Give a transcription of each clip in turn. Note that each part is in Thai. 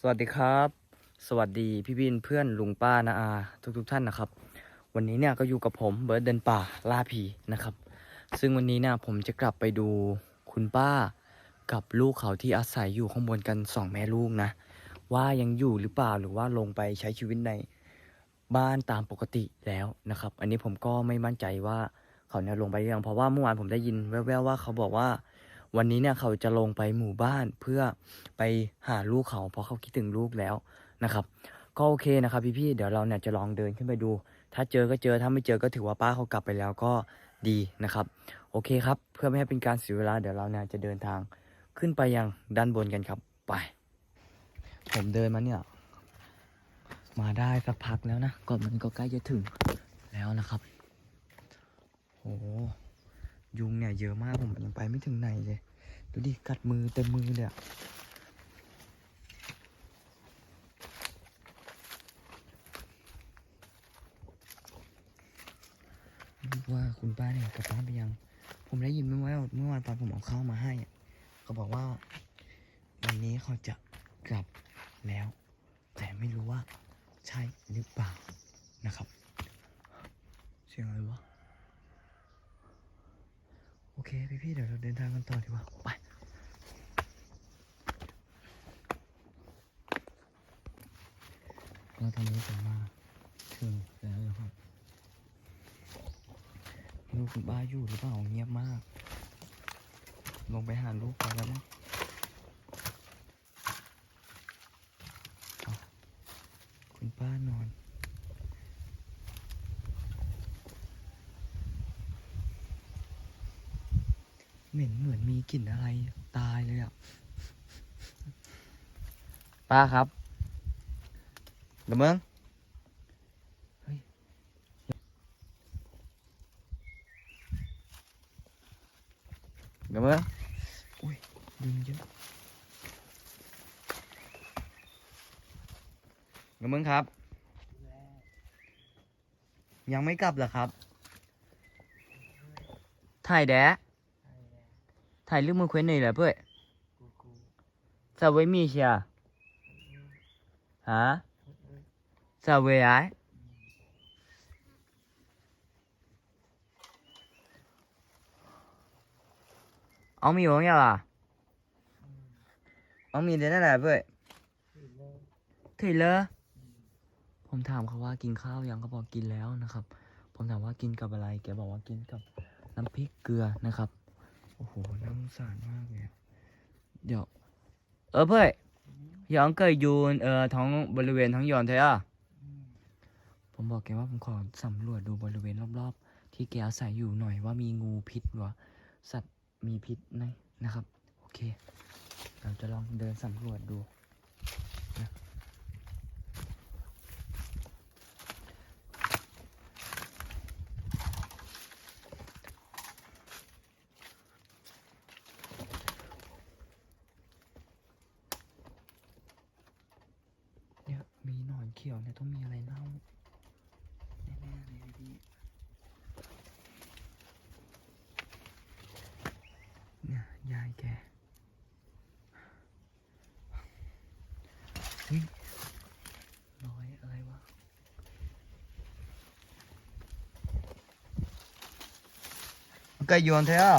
สวัสดีครับ สวัสดีพี่บินเพื่อนลุงป้านาอา ทุกทุกๆท่านนะครับ วันนี้เนี่ยก็อยู่กับผมเบิร์ดเดินป่าล่าผีนะครับ ซึ่งวันนี้เนี่ยผมจะกลับไปดูคุณป้ากับลูกเขาที่อาศัยอยู่ข้างบนกันสองแม่ลูกนะ ว่ายังอยู่หรือเปล่าหรือว่าลงไปใช้ชีวิตในบ้านตามปกติแล้วนะครับ อันนี้ผมก็ไม่มั่นใจว่าเขาเนี่ยลงไปหรือยังเพราะว่าเมื่อวานผมได้ยินแว่วๆว่าเขาบอกว่า วันนี้เนี่ยเขาจะลงไปหมู่บ้านเพื่อไปหาลูกเขาเพราะเขาคิดถึงลูกแล้วนะครับ ก็โอเคนะครับพี่ๆเดี๋ยวเราเนี่ยจะลองเดินขึ้นไปดู ถ้าเจอก็เจอถ้าไม่เจอก็ถือว่าป้าเขากลับไปแล้วก็ดีนะครับ โอเคครับเพื่อไม่ให้เป็นการเสียเวลาเดี๋ยวเราเนี่ยจะเดินทางขึ้นไปยังด้านบนกันครับไป ผมเดินมาเนี่ย มาได้สักพักแล้วนะก่อนมันก็ใกล้จะถึงแล้วนะครับโอ้ ยุงเนี่ยเยอะมากผมยังไปไม่ถึงไหนเลย ดูดิ กัดมือเต็มมือเลยอะว่าคุณป้าเนี่ยกลับบ้านไปยัง ผมได้ยินเมื่อวานเมื่อวานตอนผมเอาข้าวมาให้เขาบอกว่า วันนี้เขาจะกลับแล้ว แต่ไม่รู้ว่าใช่หรือเปล่านะครับ เสียงอะไรวะ โอเคพี่พี่เดี๋ยวเราเดินทางกันต่อดีกว่าไปเราตอนนี้ผมมาถึงแล้วนะครับลูกคุณบ้าอยู่หรือเปล่าเงียบมาก ลงไปหาลูกไปแล้วมั้งเอาคุณป้านอน เหม็นเหมือนมี กลิ่นอะไรตายเลยอะป้าครับเดี๋ยวมึงเฮ้ยเดี๋ยวมึงอุ้ยยุงเยอะเดี๋ยวมึงครับ ยังไม่กลับเหรอครับถ่ายแดะ ถ่ายรูปมือเคว้นหน่อยเหรอเพื่อนสาวไว้มีเชียฮะสาวไว้ไอ้เอามีของยังล่ะเอามีเดี๋ยวนั่นแหละเพื่อนถึงเลยผมถามเขาว่ากินข้าวยังเขาบอกกินแล้วนะครับ ผมถามว่ากินกับอะไร แกบอกว่ากินกับน้ำพริกเกลือนะครับ โอ้โหน่าสงสารมากเลยอะเดี๋ยว เออเพื่อนย้อนเคยอยู่เอ่อท้องบริเวณท้องหย่อนเธออะผมบอกแกว่าผมขอสำรวจดูบริเวณรอบๆ ที่แกอาศัยอยู่หน่อยว่ามีงูพิษหรือว่าสัตว์มีพิษไหมนะครับ โอเค เราจะลองเดินสำรวจดูนะเนี่ยมีหนอนเขียวเนี่ยต้องมีอะไรเน่าแน่ๆเลยพี่เนี่ยยายแก เฮ้ยรอยอะไรวะ มันก็โยนเธออะ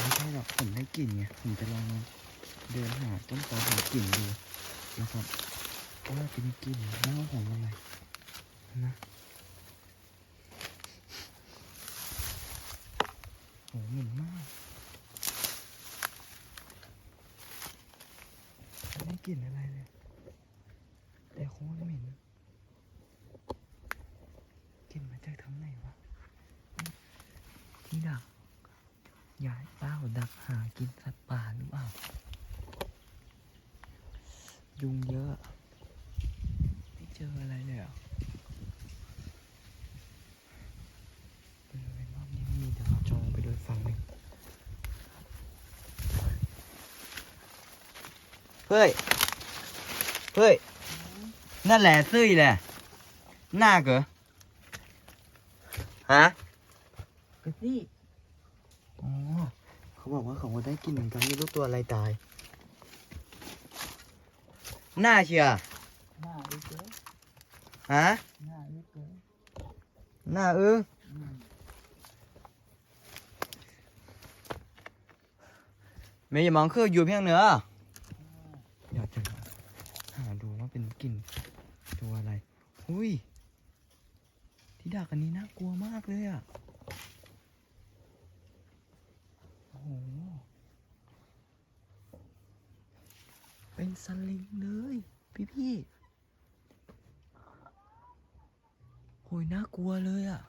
ไม่ใช่หรอกผมได้กลิ่นไงผมจะลองเดินหาต้นตอของกลิ่นดูนะครับว่าเป็นกลิ่นเน่าของอะไรนะโหเหม็นมากไม่ได้ กลิ่นอะไรเลย แต่โคตรเหม็นกลิ่นมาจากทางไหนวะ ที่ดักยายเป้าดักหากินสัตว์ป่าหรือเปล่า ยุงเยอะ ไม่เจออะไรเลยเหรอะบริเวณรอบนี้ไม่มีเดี๋ยวเราจองไปโดยฝั่งหนึ่งเฮ้ย เฮ้ย นั่นแหละซื่อแหละหน้าเกอฮะกระซี่อ๋อเขาเขาบอกว่าเขาก็ได้กลินเหมือนกันไม่รู้ตัวอะไรตาย หน้าเชียร์หน้าอีกเด้อฮะหน้าอีกเด้อหน้าเอออืมไม่อย่ามองคืออยู่เพียงเหนืออยากจะหาดูว่าเป็นกลิ่น ตัวอะไร อุ้ย ที่ดักอันนี้น่ากลัวมากเลยอะ โอ้โห เป็นสลิงเลย พี่พี่โอ้ยน่ากลัวเลยอะ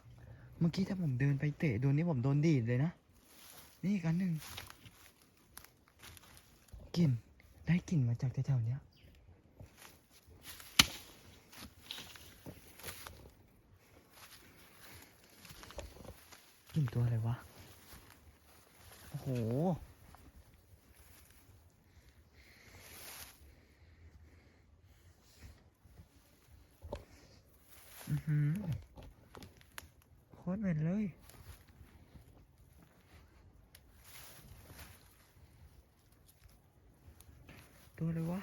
เมื่อกี้ถ้าผมเดินไปเตะโดนนี่ผมโดนดีดเลยนะ นี่อีกอันหนึ่งกลิ่น ได้กลิ่นมาจากแถวๆเนี้ย กลิ่นตัวอะไรวะ โอ้โห อือหือโคตรเหม็นเลย ตัวอะไรวะ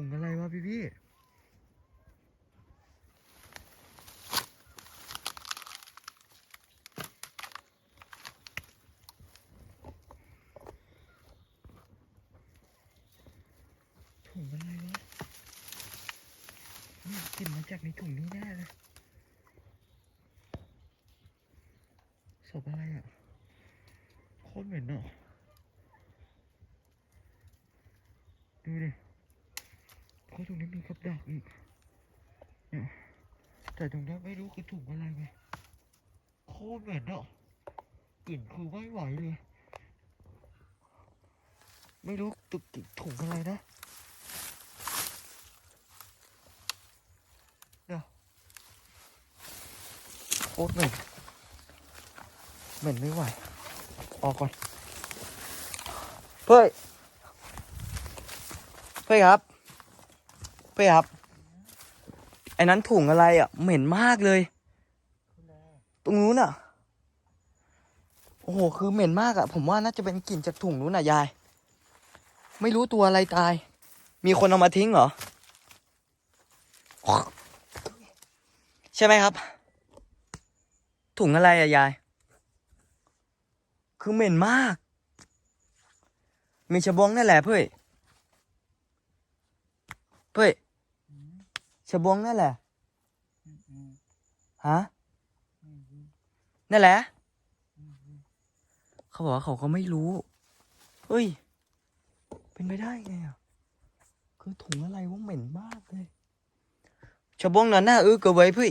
ถุงอะไรวะพี่พี่ถุงอะไรวะเนี่ยกลิ่นมาจากในถุงนี้แน่เลยศพอะไรอะโคตรเหม็นอะดูดิ เพราตรงนี้มีกับดักอีกเนี่ยแต่ตรงนี้ไม่รู้คือถุงอะไรไงโคตรเหม็นอะกลิ่นคือไม่ไหวเลย ไม่รู้ตุกติกถุงอะไรนะเดี๋ยวโคตรเหม็นเหม็นไม่ไหว ออกก่อนเฮ้ยเฮ้ยครับ เฮ้ยครับไอ้นั้นถุงอะไรอะเหม็นมากเลย ตรงนู้นอะ โอ้โหคือเหม็นมากอะ ผมว่าน่าจะเป็นกลิ่นจากถุงนู้นอะยาย ไม่รู้ตัวอะไรตาย มีคนเอามาทิ้งเหรอ ใช่ไหมครับ ถุงอะไรอะยาย คือเหม็นมาก มีชะบงนั่นแหละเพื่อเพื่อ ชะบงนั่นแหละอืมอืมฮะอืมอืมนั่นแหละอืมอืมเขาบอกว่าเขาก็ไม่รู้เฮ้ย เป็นไปได้ไงอะคือถุงอะไรว่าเหม็นมากเลยชะบงน่ะหน้าอื้อเกระไว้พี่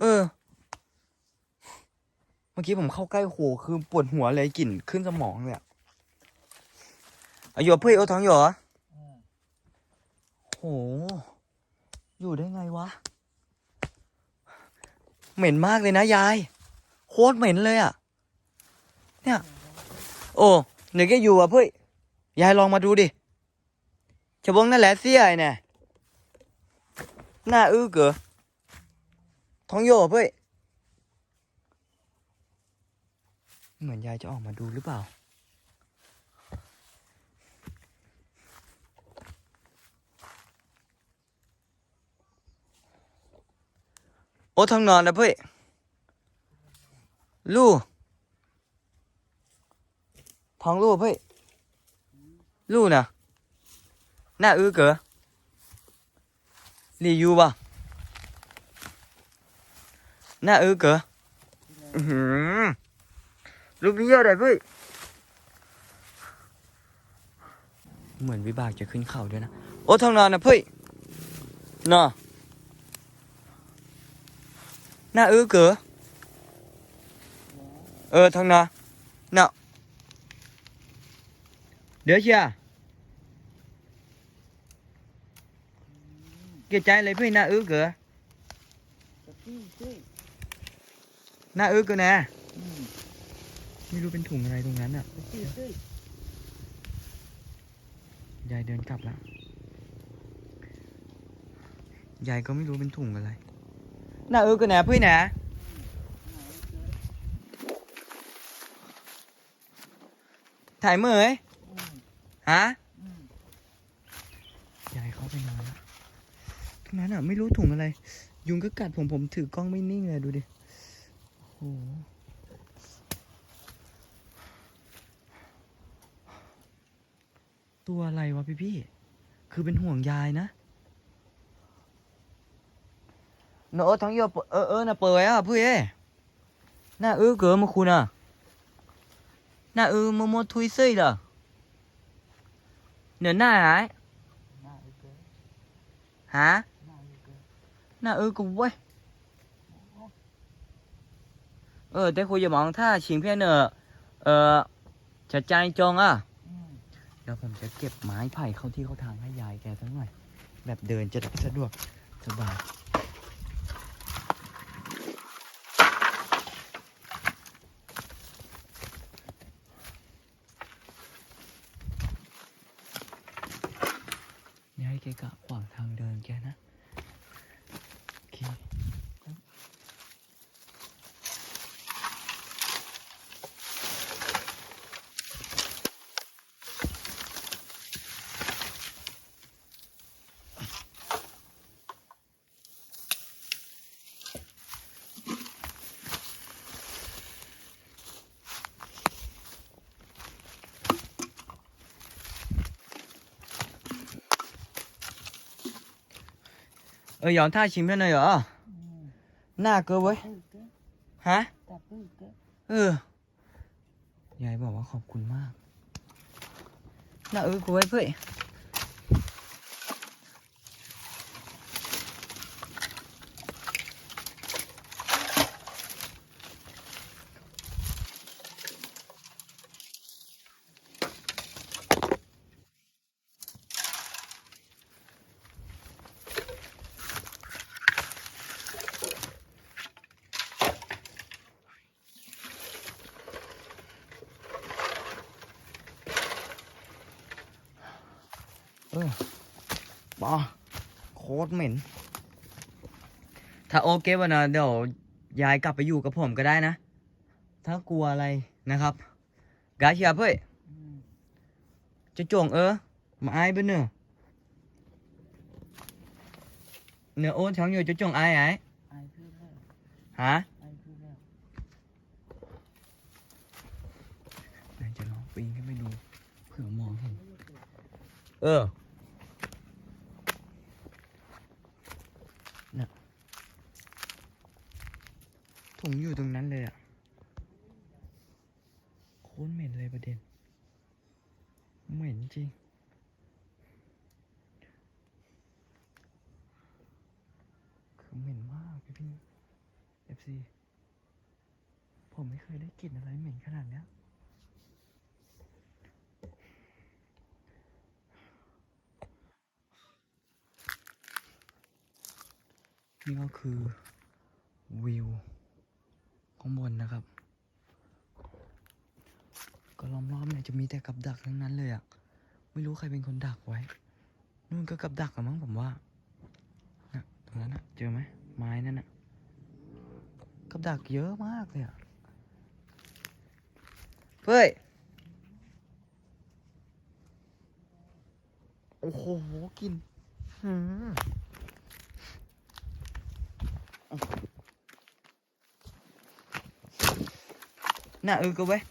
เออ เมื่อกี้ผมเข้าใกล้โหคือปวดหัวเลยกลิ่นขึ้นสมองเลยอะอายุพี่เอาท้องอยู่เหรออ่าโห อยู่ได้ไงวะ เหม็นมากเลยนะยาย โคตรเหม็นเลยอะเนี่ย โอ้เดี๋ยแกอยู่อะเพื่อยยายลองมาดูดิชะบงนั่นแหละเสียไอ้เนี่ยหน้าอื้อเก๋อท้องโย่เพื่อยเหมือนยายจะออกมาดูหรือเปล่า โอ้ท้องนอนนะเพื่อลูกท้องลูกเพ่ยลูกน่ะหน้าอื้อเก๋อรีอยู่ป่หน้าอื้อเก๋อลูกนี้เยอะเลยเพ่ยเหมือนวิบากจะขึ้นเข่าด้วยนะ โอ้ท้องนอนนะเพ่ยน่ะหน้าอื้อเก๋อเออท้องนอนน่ะ เดี๋ยวเชียร์เกี่ยวใจเลยพี่หน้าอื้อเก๋อจะปี้ปี้หน้าอื้อเก๋อแน่อืมไม่รู้เป็นถุงอะไรตรงนั้นอะ Cái gì đấy? ยายเดินกลับแล้วยายก็ไม่รู้เป็นถุงอะไร น่าเออกันแหนเพื่อนแหนถ่ายมือเอ้ย Ừ, ฮะ ừ. ยายเข้าไปนอนแล้วตรงนั้นอะ ไม่รู้ถุงอะไร ยุงก็กัดผมผมถือกล้องไม่นิ่งเลยดูดิโอ้โหตัวอะไรวะพี่พี่ๆคือเป็นห่วงยายนะ เนอทั้งเยอเออเออน่ะเปิดอะพื่อนเอ้ยน่าเออเกิดมาคุณอะน่าเออมโมทุยซี่เหรอเนื้อหน้าไหาย Nào, ok. ฮะ Nào, ok. น่าเออกูเว้ยเออแต่คุยจะมองถ้าชิงเพี้ยนเนอะเออจะใจจงอะ Ừ. เดี๋ยวผมจะเก็บไม้ไผ่เข้าที่เข้าทางให้ยายแกสักหน่อย แบบเดินจะสะดวกสบาย อย่าให้แกกะขวางทางเดินแกนะโอเค เออหยอนท่าชิมเพื่อนหน่อยเหรอ Ừ. หน้าเกินเว้ย Ừ, ok. ฮะ Tập ừ, ok. เออยายบอกว่าขอบคุณมากน่าเออกูไว้เพื่อน ปอโคตรเหม็น ถ้าโอเควะนะเดี๋ยวยายกลับไปอยู่กับผมก็ได้นะ ถ้ากลัวอะไรนะครับกาเชียเพื่อน Ừ. จะจงเออ มาไอ้ bên nữa nữa ôn chẳng nhiều cho chồng ai ấy Ai biết đâu, hả ai biết đâu. นายจะลองปีนขึ้นไปดูเผื่อมองเห็นเออ น่ะถุงอยู่ตรงนั้นเลยอะโคตรเหม็นเลยประเด็น เหม็นจริง คือเหม็นมากพี่พี่เอฟซีผมไม่เคยได้กลิ่นอะไรเหม็นขนาดเนี้ย นี่ก็คือวิวข้างบนนะครับ ก็ล้อมรอบเนี่ยจะมีแต่กับดักทั้งนั้นเลยอะ่ะไม่รู้ใครเป็นคนดักไว้นู่นก็กับดักอะมั้งผมว่านะตรงนั้นอะเจอไหมไม้นั่นอะกับดักเยอะมากเลยอะเฮ้ยโอ้โหกินหืม น่าเออก็เว้ย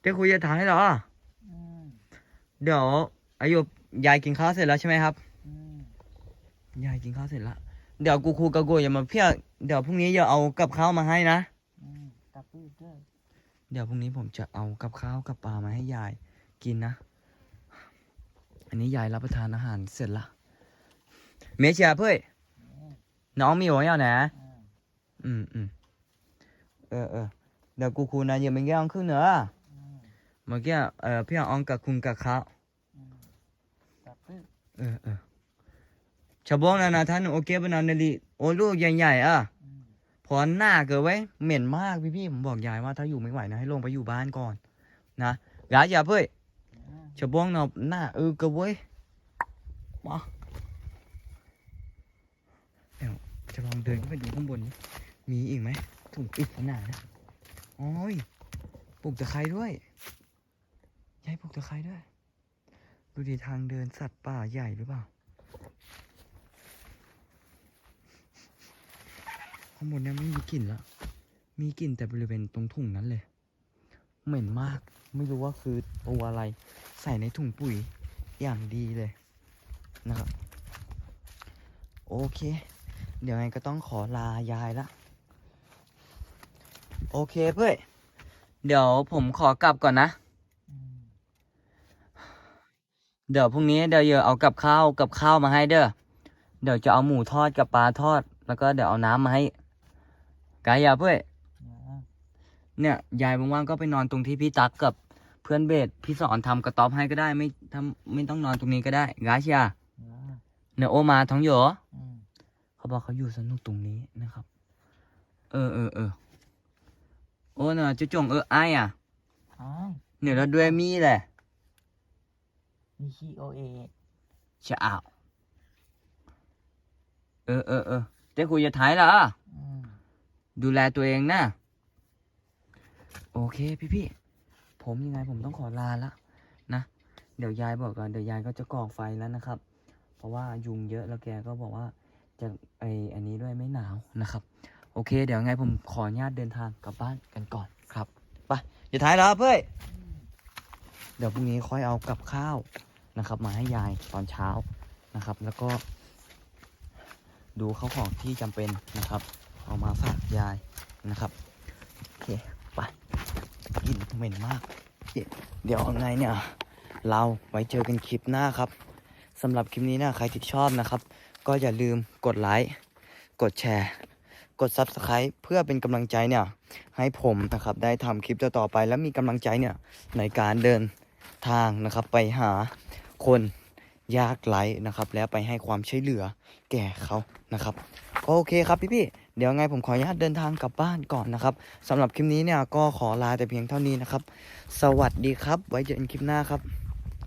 เดี๋ยวคุยจะถ่ายเหรอ Ừ. เดี๋ยวอายุยายกินข้าวเสร็จแล้วใช่ไหมครับ Ừ. ยายกินข้าวเสร็จแล้ว เดี๋ยวกูครูกับกูอย่ามาเพี้ยเดี๋ยวพรุ่งนี้อย่าเอากับข้าวมาให้นะ Ừ. Tập ừ, ok. เดี๋ยวพรุ่งนี้ผมจะเอากับข้าวกับปลามาให้ยายกินนะ อันนี้ยายรับประทานอาหารเสร็จละ เมเชียเพื่อน Ừ. น้องมีหัวเหรอนะ Ừ. อืมอืมเออเออเดี๋ยวกูครูนะอย่าไปแย่งขึ้นเนอะ Ừ. เมื่อกี้เออพี่อองกับคุณกับเขา Ừ. Tập ừ. เออเออชาวบ้านนะนะท่านโอเคปะนะนลีโอลูกใหญ่ๆอะ Ừ. ผเพราะหน้าเกิดไว้ยเหม็นมากพี่พี่ๆผมบอกยายว่าถ้าอยู่ไม่ไหวนะให้ลงไปอยู่บ้านก่อนนะยายอย่าเพ่ยอ่าจะบ้องเนาะหน้าเออเกิดไว้ยมาเดี๋ยว จะลองเดินขึ้นไปดูข้างบนมีอีกไหมถุงปิดขนาดนะโอ้ยปลูกตะไคร้ด้วยยายปลูกตะไคร้ด้วย ดูดิทางเดินสัตว์ป่าใหญ่หรือเปล่า ข้างบนเนี่ยไม่มีกลิ่นละ มีกลิ่นแต่บริเวณตรงถุงนั้นเลย เหม็นมาก ไม่รู้ว่าคือตัวอะไร ใส่ในถุงปุ๋ยอย่างดีเลยนะครับ โอเค เดี๋ยวไงก็ต้องขอลายายละ โอเคเพื่อนเดี๋ยวผมขอกลับก่อนนะอืมเดี๋ยวพรุ่งนี้เดี๋ยวเยอะเอากับข้าวกับข้าวมาให้เด้อ เดี๋ยวจะเอาหมูทอดกับปลาทอด แล้วก็เดี๋ยวเอาน้ำมาให้กายาเพื่อนอ่าเนี่ยยายว่างๆก็ไปนอนตรงที่พี่ตักกับเพื่อนเบสพี่สอนทำกระต๊อบให้ก็ได้ไม่ทำไม่ต้องนอนตรงนี้ก็ได้กาเชียอ่าเนี่ยโอมาท้องโยอืมเขา บอกเขาอยู่สนุกตรงนี้นะครับ เออเออเออโอ้เนาะจะจงเออไอายอะอ้ายเนี่ยเราด้วยมีแหละมีชีโอเอจะเอาเออเออเออเจ้าคุยจะถ่ายละอะอืมดูแลตัวเองนะ โอเคพี่พี่ๆผมยังไงผมต้องขอลาละนะเดี๋ยวยายบอกก่อนเดี๋ยวยายก็จะก่อไฟแล้วนะครับ เพราะว่ายุงเยอะแล้วแกก็บอกว่า จะไออันนี้ด้วยไม่หนาวนะครับ โอเค เดี๋ยวไงผมขออนุญาตเดินทางกลับบ้านกันก่อนครับไปอย่าท้ายแล้วเพื่อนเดี๋ยวพรุ่งนี้ค่อยเอากับข้าวนะครับ มาให้ยายตอนเช้านะครับ แล้วก็ ดูข้าวของที่จำเป็นนะครับ เอามาฝากยายนะครับโอเคไปกินเหม็นมากเดี๋ยวยังไงเนี่ย เราไว้เจอกันคลิปหน้าครับสำหรับคลิปนี้นะใครที่ชอบนะครับ ก็อย่าลืมกดไลค์ กดแชร์ กด Subscribe เพื่อเป็นกำลังใจเนี่ย ให้ผมนะครับได้ทำคลิปต่อไป แล้วมีกำลังใจเนี่ยในการเดินทางนะครับ ไปหาคนยากไร้นะครับ แล้วไปให้ความช่วยเหลือแก่เขานะครับก็โอเคครับพี่ๆเดี๋ยวไงผมขออนุญาตเดินทางกลับบ้านก่อนนะครับสำหรับคลิปนี้เนี่ยก็ขอลาแต่เพียงเท่านี้นะครับ สวัสดีครับ ไว้เจอกันคลิปหน้าครับ